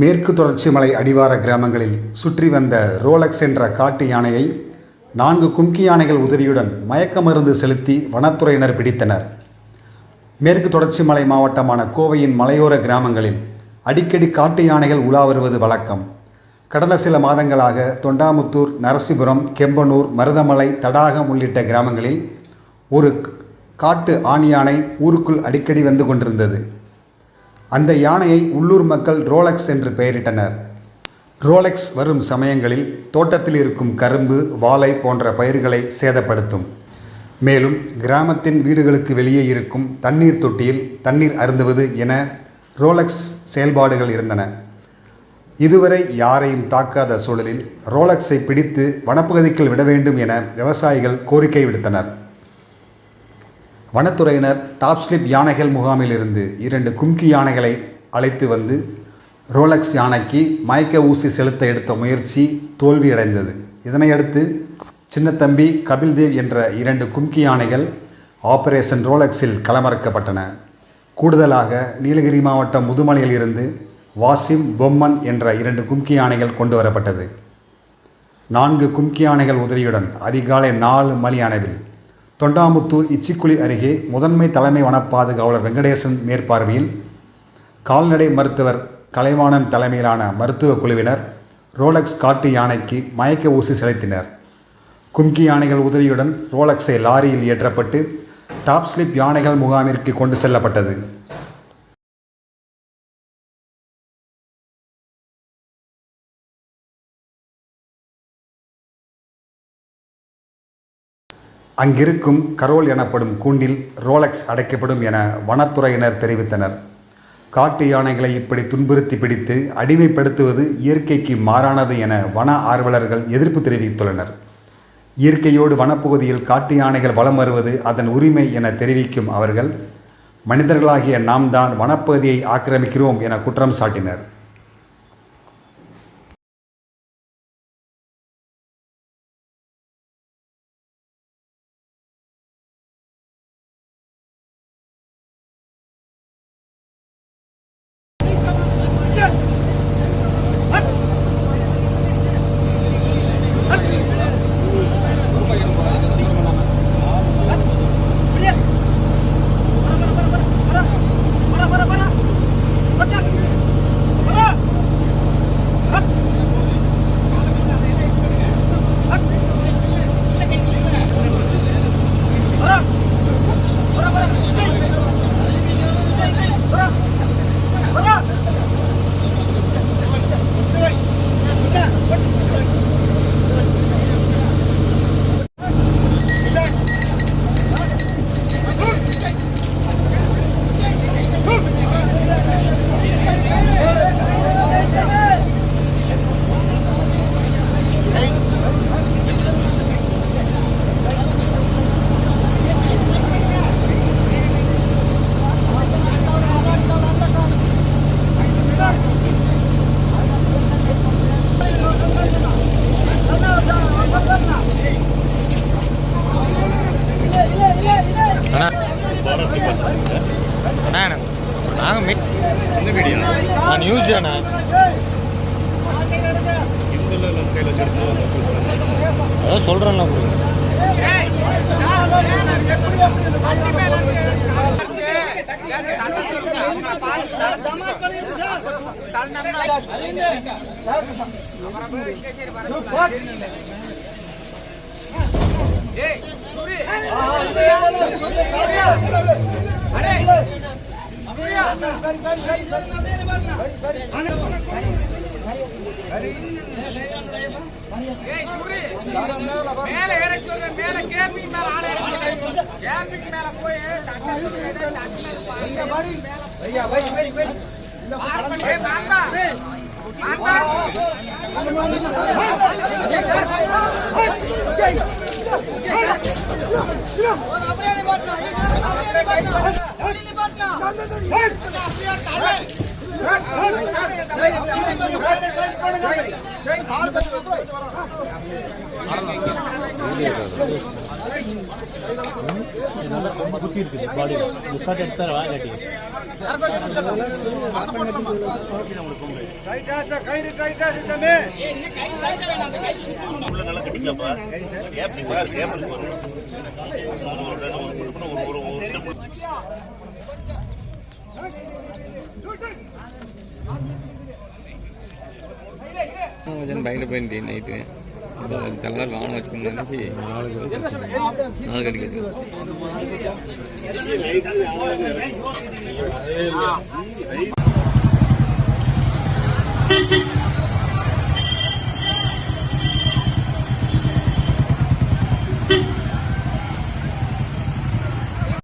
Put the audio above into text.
மேற்கு தொடர்ச்சி மலை அடிவார கிராமங்களில் சுற்றி வந்த ரோலக்ஸ் என்ற காட்டு யானையை நான்கு கும்கி யானைகள் உதவியுடன் மயக்க மருந்து செலுத்தி வனத்துறையினர் பிடித்தனர். மேற்கு தொடர்ச்சி மலை மாவட்டமான கோவையின் மலையோர கிராமங்களில் அடிக்கடி காட்டு யானைகள் உலா வருவது வழக்கம். கடந்த சில மாதங்களாக தொண்டாமுத்தூர் நரசிபுரம் கெம்பனூர் மருதமலை தடாகம் உள்ளிட்ட கிராமங்களில் ஒரு காட்டு ஆண் யானை ஊருக்குள் அடிக்கடி வந்து கொண்டிருந்தது. அந்த யானையை உள்ளூர் மக்கள் ரோலக்ஸ் என்று பெயரிட்டனர். ரோலெக்ஸ் வரும் சமயங்களில் தோட்டத்தில் இருக்கும் கரும்பு வாழை போன்ற பயிர்களை சேதப்படுத்தும். மேலும் கிராமத்தின் வீடுகளுக்கு வெளியே இருக்கும் தண்ணீர் தொட்டியில் தண்ணீர் அருந்துவது என ரோலக்ஸ் செயல்பாடுகள் இருந்தன. இதுவரை யாரையும் தாக்காத சூழலில் ரோலக்ஸை பிடித்து வனப்பகுதிக்குள் விட வேண்டும் என விவசாயிகள் கோரிக்கை விடுத்தனர். வனத்துறையினர் டாப் ஸ்லிப் யானைகள் முகாமிலிருந்து இரண்டு கும்கி யானைகளை அழைத்து வந்து ரோலக்ஸ் யானைக்கு மயக்க ஊசி செலுத்த எடுத்த முயற்சி தோல்வியடைந்தது. இதனையடுத்து சின்னத்தம்பி கபில்தேவ் என்ற இரண்டு கும்கி யானைகள் ஆபரேஷன் ரோலக்ஸில் களமிறக்கப்பட்டன. கூடுதலாக நீலகிரி மாவட்டம் முதுமலையில் இருந்து வாசிம் பொம்மன் என்ற இரண்டு கும்கி யானைகள் கொண்டு வரப்பட்டது. நான்கு கும்கி யானைகள் உதவியுடன் அதிகாலை நாலு மணி அளவில் தொண்டாமுத்தூர் இச்சிக்குழி அருகே முதன்மை தலைமை வனப்பாதுகாவலர் வெங்கடேசன் மேற்பார்வையில் கால்நடை மருத்துவர் கலைவாணன் தலைமையிலான மருத்துவ குழுவினர் ரோலக்ஸ் காட்டு யானைக்கு மயக்க ஊசி செலுத்தினர். கும்கி யானைகள் உதவியுடன் ரோலக்ஸை லாரியில் ஏற்றப்பட்டு டாப் ஸ்லிப் யானைகள் முகாமிற்கு கொண்டு செல்லப்பட்டது. அங்கிருக்கும் கரோல் எனப்படும் கூண்டில் ரோலக்ஸ் அடைக்கப்படும் என வனத்துறையினர் தெரிவித்தனர். காட்டு யானைகளை இப்படி துன்புறுத்தி பிடித்து அடிமைப்படுத்துவது இயற்கைக்கு மாறானது என வன ஆர்வலர்கள் எதிர்ப்பு தெரிவித்துள்ளனர். இயற்கையோடு வனப்பகுதியில் காட்டு யானைகள் வலம் வருவது அதன் உரிமை என தெரிவிக்கும் அவர்கள் மனிதர்களாகிய நாம் தான் வனப்பகுதியை ஆக்கிரமிக்கிறோம் என குற்றம் சாட்டினர். நாங்கள் மீட் என்ன வீடியோ நான் நியூஸ் அண்ணா இந்துல மேல இறக்கி விடுற, மேல கேபிங் மேல ஆளை இறக்கி விடுற. கேபிங் மேல போய் டக்குனு சொல்லுங்க, டக்குனு பாருங்க. பார்ப்பன, ஏய், குத்தி இருக்குது பாடி முக்காட்டு எடுத்தாரா இல்லாட்டி வச்சு பைக்கில் போயிட்டு நைட்டு தலைவர் வாகனம் வச்சுக்கணும் நினைச்சு நாலு கடிக்கிறது ஆ